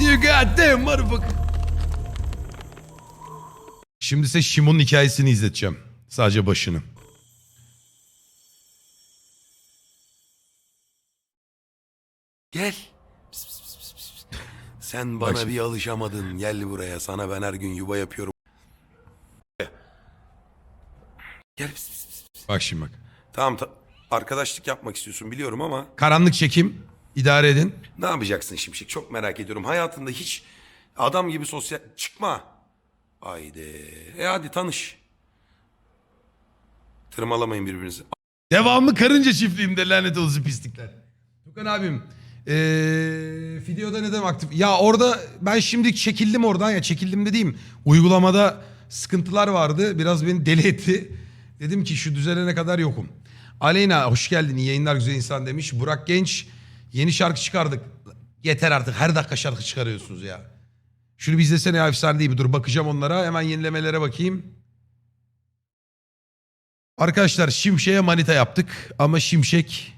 You goddamn motherfucker. Şimdi size Şimon'un hikayesini izleteceğim. Sadece başını. Gel. Pis, pis, pis, pis, pis. Sen bana bir alışamadın. Gel buraya. Sana ben her gün yuva yapıyorum. Gel. pis, pis, pis. Bak şimdi bak. Tamam ta- arkadaşlık yapmak istiyorsun biliyorum ama Karanlık çekim. idare edin. Ne yapacaksın Şimşek? Çok merak ediyorum. Hayatında hiç adam gibi sosyal... Çıkma. Haydi. E hadi tanış. Tırmalamayın birbirinizi. Devamlı karınca çiftliğimde lanet olsun pislikler. Tukan abim. Ee, videoda neden aktif? Ya orada ben şimdi çekildim oradan ya çekildim dediğim uygulamada sıkıntılar vardı. Biraz beni deli etti. Dedim ki şu düzelene kadar yokum. Aleyna hoş geldin iyi yayınlar güzel insan demiş. Burak Genç yeni şarkı çıkardık. Yeter artık her dakika şarkı çıkarıyorsunuz ya. Şunu bir izlesene ya efsane değil mi? Dur bakacağım onlara hemen yenilemelere bakayım. Arkadaşlar Şimşek'e manita yaptık ama Şimşek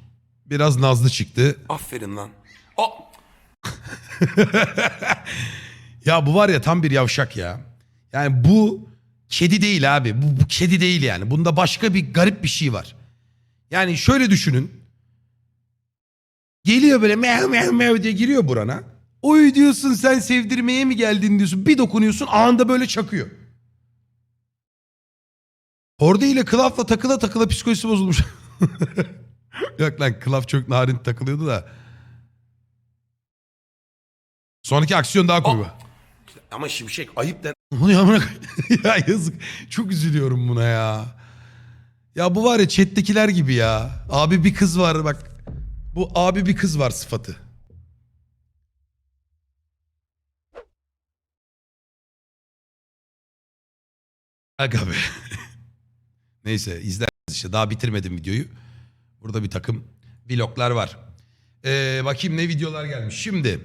biraz nazlı çıktı. Aferin lan. Aa! Ya bu var ya tam bir yavşak ya. Yani bu kedi değil abi. Bu, bu kedi değil yani. Bunda başka bir garip bir şey var. Yani şöyle düşünün. Geliyor böyle mev mev mev diye giriyor burana. Oy diyorsun sen sevdirmeye mi geldin diyorsun. Bir dokunuyorsun anında böyle çakıyor. Horde ile Klaf'la takıla takıla psikolojisi bozulmuş. Yok lan Klaf çok narin takılıyordu da. Sonraki aksiyon daha koyu. Ama Şimşek ayıp den... Onu ya, amına koy- ya yazık. Çok üzülüyorum buna ya. Ya bu var ya chat'tekiler gibi ya. Abi bir kız var bak. Bu abi bir kız var sıfatı. Aga be. Neyse izlersiniz işte. Daha bitirmedim videoyu. Burada bir takım vloglar var. Ee, bakayım ne videolar gelmiş. Şimdi